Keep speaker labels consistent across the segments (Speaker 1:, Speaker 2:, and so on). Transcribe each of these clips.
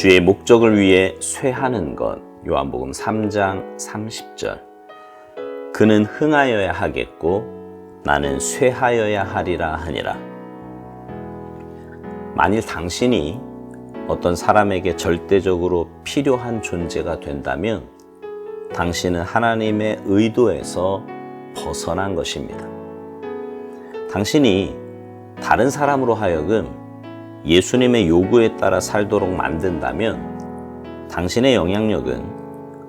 Speaker 1: 주의 목적을 위해 쇠하는 것 요한복음 3장 30절 그는 흥하여야 하겠고 나는 쇠하여야 하리라 하니라 만일 당신이 어떤 사람에게 절대적으로 필요한 존재가 된다면 당신은 하나님의 의도에서 벗어난 것입니다. 당신이 다른 사람으로 하여금 예수님의 요구에 따라 살도록 만든다면 당신의 영향력은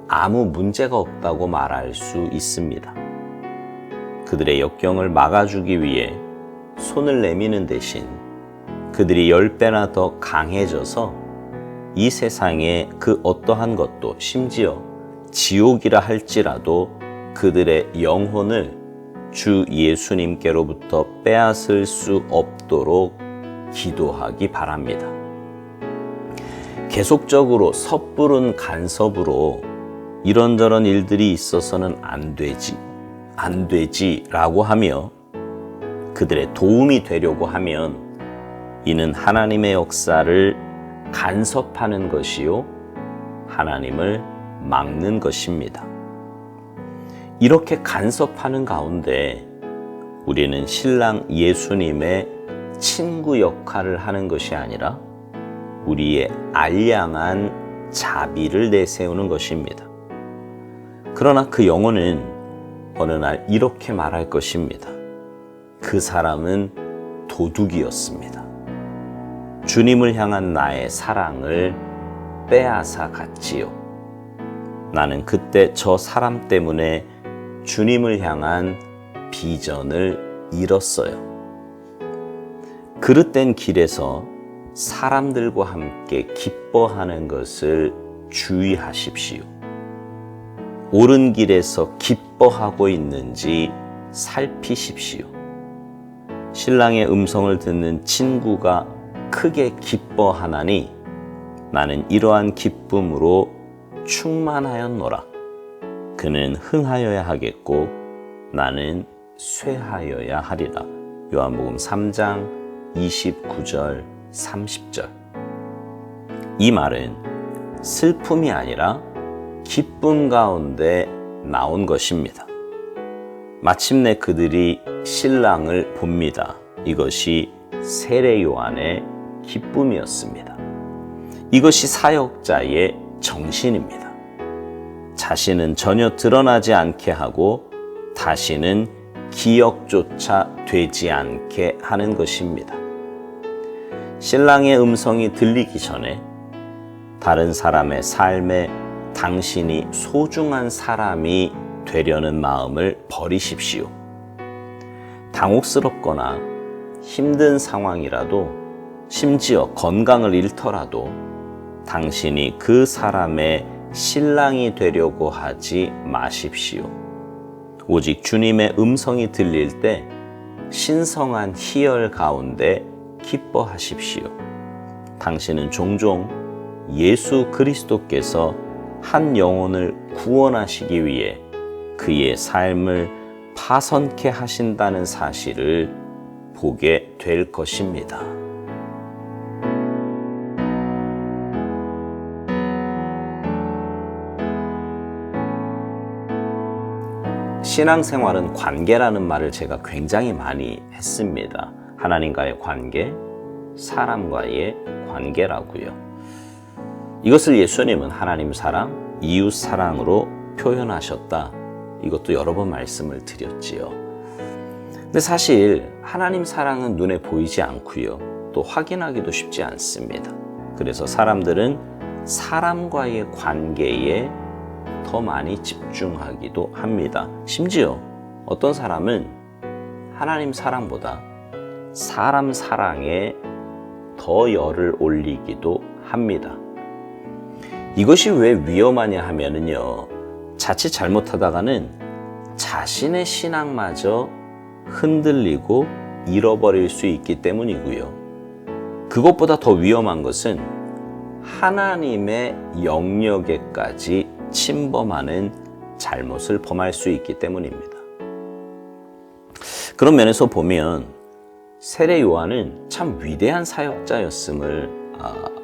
Speaker 1: 아무 문제가 없다고 말할 수 있습니다. 그들의 역경을 막아주기 위해 손을 내미는 대신 그들이 열 배나 더 강해져서 이 세상의 그 어떠한 것도 심지어 지옥이라 할지라도 그들의 영혼을 주 예수님께로부터 빼앗을 수 없도록 기도하기 바랍니다. 계속적으로 섣부른 간섭으로 이런저런 일들이 있어서는 안 되지, 안 되지 라고 하며 그들의 도움이 되려고 하면 이는 하나님의 역사를 간섭하는 것이요. 하나님을 막는 것입니다. 이렇게 간섭하는 가운데 우리는 신랑 예수님의 친구 역할을 하는 것이 아니라 우리의 알량한 자비를 내세우는 것입니다. 그러나 그 영혼은 어느 날 이렇게 말할 것입니다. 그 사람은 도둑이었습니다. 주님을 향한 나의 사랑을 빼앗아 갔지요. 나는 그때 저 사람 때문에 주님을 향한 비전을 잃었어요. 그릇된 길에서 사람들과 함께 기뻐하는 것을 주의하십시오. 옳은 길에서 기뻐하고 있는지 살피십시오. 신랑의 음성을 듣는 친구가 크게 기뻐하나니 나는 이러한 기쁨으로 충만하였노라. 그는 흥하여야 하겠고 나는 쇠하여야 하리라. 요한복음 3장 29절 30절. 이 말은 슬픔이 아니라 기쁨 가운데 나온 것입니다. 마침내 그들이 신랑을 봅니다. 이것이 세례 요한의 기쁨이었습니다. 이것이 사역자의 정신입니다. 자신은 전혀 드러나지 않게 하고 다시는 기억조차 되지 않게 하는 것입니다. 신랑의 음성이 들리기 전에 다른 사람의 삶에 당신이 소중한 사람이 되려는 마음을 버리십시오. 당혹스럽거나 힘든 상황이라도 심지어 건강을 잃더라도 당신이 그 사람의 신랑이 되려고 하지 마십시오. 오직 주님의 음성이 들릴 때 신성한 희열 가운데 기뻐하십시오. 당신은 종종 예수 그리스도께서 한 영혼을 구원하시기 위해 그의 삶을 파선케 하신다는 사실을 보게 될 것입니다. 신앙생활은 관계라는 말을 제가 굉장히 많이 했습니다. 하나님과의 관계, 사람과의 관계라고요. 이것을 예수님은 하나님 사랑, 이웃 사랑으로 표현하셨다. 이것도 여러 번 말씀을 드렸지요. 근데 사실 하나님 사랑은 눈에 보이지 않고요. 또 확인하기도 쉽지 않습니다. 그래서 사람들은 사람과의 관계에 더 많이 집중하기도 합니다. 심지어 어떤 사람은 하나님 사랑보다 사람 사랑에 더 열을 올리기도 합니다. 이것이 왜 위험하냐 하면은요, 자칫 잘못하다가는 자신의 신앙마저 흔들리고 잃어버릴 수 있기 때문이고요. 그것보다 더 위험한 것은 하나님의 영역에까지 침범하는 잘못을 범할 수 있기 때문입니다. 그런 면에서 보면 세례 요한은 참 위대한 사역자였음을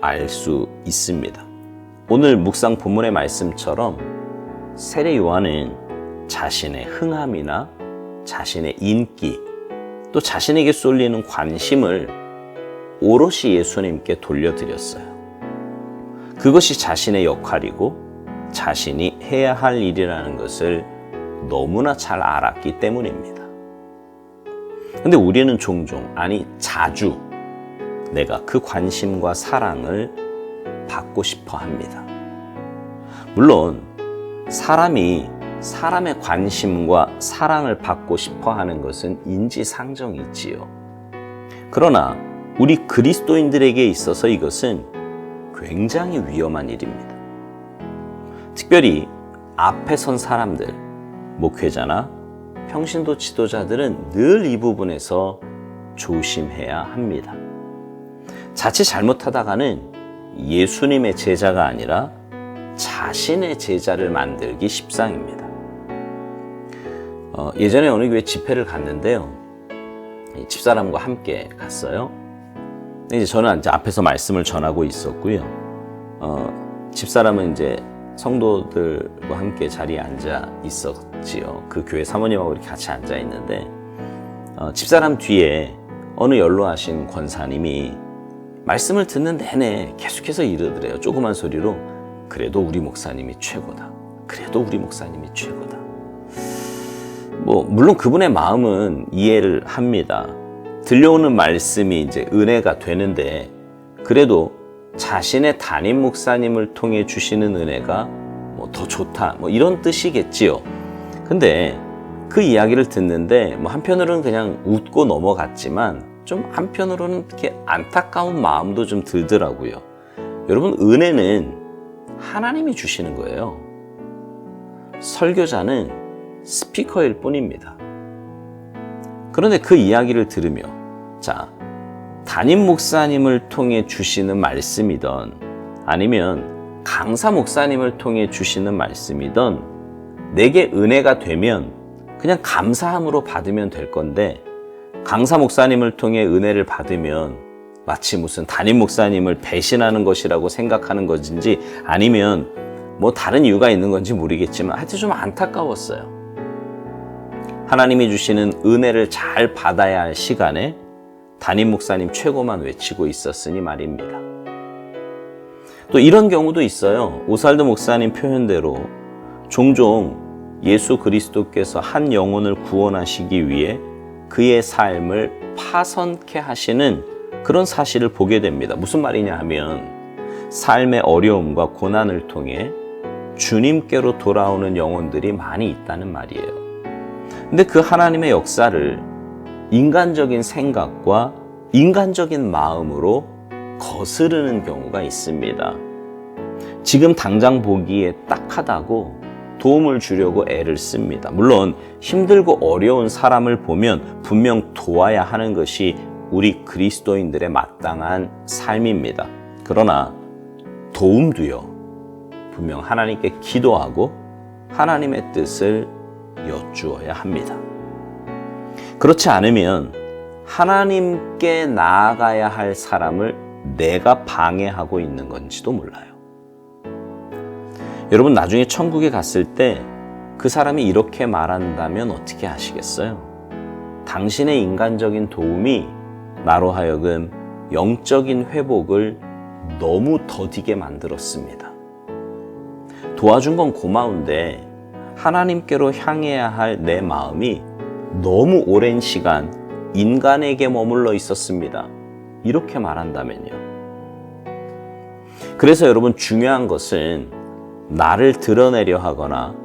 Speaker 1: 알 수 있습니다. 오늘 묵상 본문의 말씀처럼 세례 요한은 자신의 흥함이나 자신의 인기 또 자신에게 쏠리는 관심을 오롯이 예수님께 돌려드렸어요. 그것이 자신의 역할이고 자신이 해야 할 일이라는 것을 너무나 잘 알았기 때문입니다. 근데 우리는 종종, 아니 자주 내가 그 관심과 사랑을 받고 싶어 합니다. 물론 사람이 사람의 관심과 사랑을 받고 싶어 하는 것은 인지상정이지요. 그러나 우리 그리스도인들에게 있어서 이것은 굉장히 위험한 일입니다. 특별히 앞에 선 사람들, 목회자나 평신도 지도자들은 늘 이 부분에서 조심해야 합니다. 자칫 잘못하다가는 예수님의 제자가 아니라 자신의 제자를 만들기 십상입니다. 어, 예전에 어느 교회 집회를 갔는데요. 집사람과 함께 갔어요. 이제 저는 이제 앞에서 말씀을 전하고 있었고요. 어, 집사람은 이제 성도들과 함께 자리에 앉아 있었지요. 그 교회 사모님하고 이렇게 같이 앉아 있는데 어, 집사람 뒤에 어느 연로하신 권사님이 말씀을 듣는 내내 계속해서 이러더래요. 조그만 소리로 그래도 우리 목사님이 최고다. 그래도 우리 목사님이 최고다. 뭐 물론 그분의 마음은 이해를 합니다. 들려오는 말씀이 이제 은혜가 되는데 그래도 자신의 담임 목사님을 통해 주시는 은혜가 뭐 더 좋다 뭐 이런 뜻이겠지요. 근데 그 이야기를 듣는데 뭐 한편으로는 그냥 웃고 넘어갔지만 좀 한편으로는 이렇게 안타까운 마음도 좀 들더라고요. 여러분 은혜는 하나님이 주시는 거예요. 설교자는 스피커일 뿐입니다. 그런데 그 이야기를 들으며 자 담임 목사님을 통해 주시는 말씀이던 아니면 강사 목사님을 통해 주시는 말씀이던 내게 은혜가 되면 그냥 감사함으로 받으면 될 건데 강사 목사님을 통해 은혜를 받으면 마치 무슨 담임 목사님을 배신하는 것이라고 생각하는 것인지 아니면 뭐 다른 이유가 있는 건지 모르겠지만 하여튼 좀 안타까웠어요. 하나님이 주시는 은혜를 잘 받아야 할 시간에 담임 목사님 최고만 외치고 있었으니 말입니다. 또 이런 경우도 있어요. 오살드 목사님 표현대로 종종 예수 그리스도께서 한 영혼을 구원하시기 위해 그의 삶을 파선케 하시는 그런 사실을 보게 됩니다. 무슨 말이냐 하면 삶의 어려움과 고난을 통해 주님께로 돌아오는 영혼들이 많이 있다는 말이에요. 근데 그 하나님의 역사를 인간적인 생각과 인간적인 마음으로 거스르는 경우가 있습니다. 지금 당장 보기에 딱하다고 도움을 주려고 애를 씁니다. 물론 힘들고 어려운 사람을 보면 분명 도와야 하는 것이 우리 그리스도인들의 마땅한 삶입니다. 그러나 도움도요. 분명 하나님께 기도하고 하나님의 뜻을 여쭈어야 합니다. 그렇지 않으면 하나님께 나아가야 할 사람을 내가 방해하고 있는 건지도 몰라요. 여러분 나중에 천국에 갔을 때 그 사람이 이렇게 말한다면 어떻게 하시겠어요? 당신의 인간적인 도움이 나로 하여금 영적인 회복을 너무 더디게 만들었습니다. 도와준 건 고마운데 하나님께로 향해야 할 내 마음이 너무 오랜 시간 인간에게 머물러 있었습니다. 이렇게 말한다면요. 그래서 여러분 중요한 것은 나를 드러내려 하거나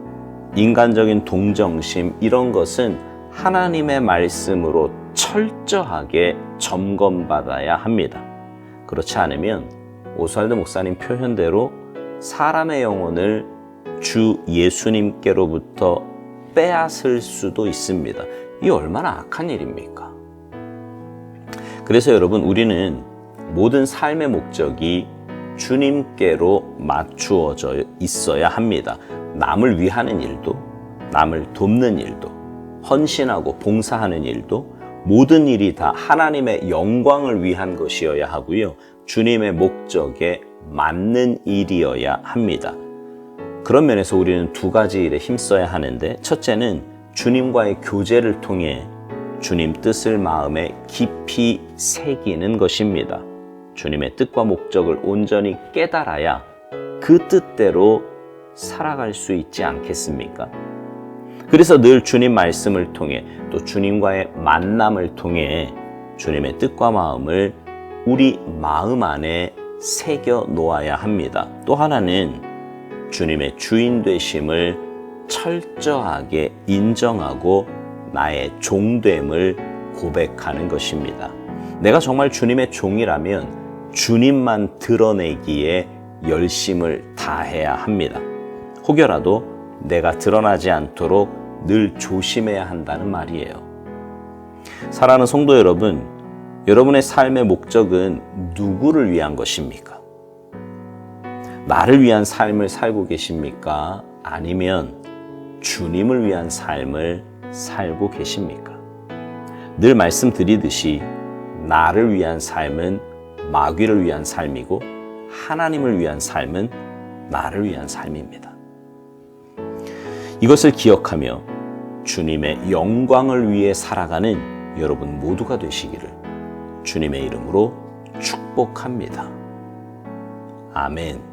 Speaker 1: 인간적인 동정심 이런 것은 하나님의 말씀으로 철저하게 점검받아야 합니다. 그렇지 않으면 오스왈드 목사님 표현대로 사람의 영혼을 주 예수님께로부터 빼앗을 수도 있습니다. 이 얼마나 악한 일입니까? 그래서 여러분 우리는 모든 삶의 목적이 주님께로 맞추어져 있어야 합니다. 남을 위하는 일도, 남을 돕는 일도, 헌신하고 봉사하는 일도 모든 일이 다 하나님의 영광을 위한 것이어야 하고요. 주님의 목적에 맞는 일이어야 합니다. 그런 면에서 우리는 두 가지 일에 힘써야 하는데 첫째는 주님과의 교제를 통해 주님 뜻을 마음에 깊이 새기는 것입니다. 주님의 뜻과 목적을 온전히 깨달아야 그 뜻대로 살아갈 수 있지 않겠습니까? 그래서 늘 주님 말씀을 통해 또 주님과의 만남을 통해 주님의 뜻과 마음을 우리 마음 안에 새겨 놓아야 합니다. 또 하나는 주님의 주인 되심을 철저하게 인정하고 나의 종됨을 고백하는 것입니다. 내가 정말 주님의 종이라면 주님만 드러내기에 열심을 다해야 합니다. 혹여라도 내가 드러나지 않도록 늘 조심해야 한다는 말이에요. 사랑하는 성도 여러분, 여러분의 삶의 목적은 누구를 위한 것입니까? 나를 위한 삶을 살고 계십니까? 아니면 주님을 위한 삶을 살고 계십니까? 늘 말씀드리듯이 나를 위한 삶은 마귀를 위한 삶이고 하나님을 위한 삶은 나를 위한 삶입니다. 이것을 기억하며 주님의 영광을 위해 살아가는 여러분 모두가 되시기를 주님의 이름으로 축복합니다. 아멘.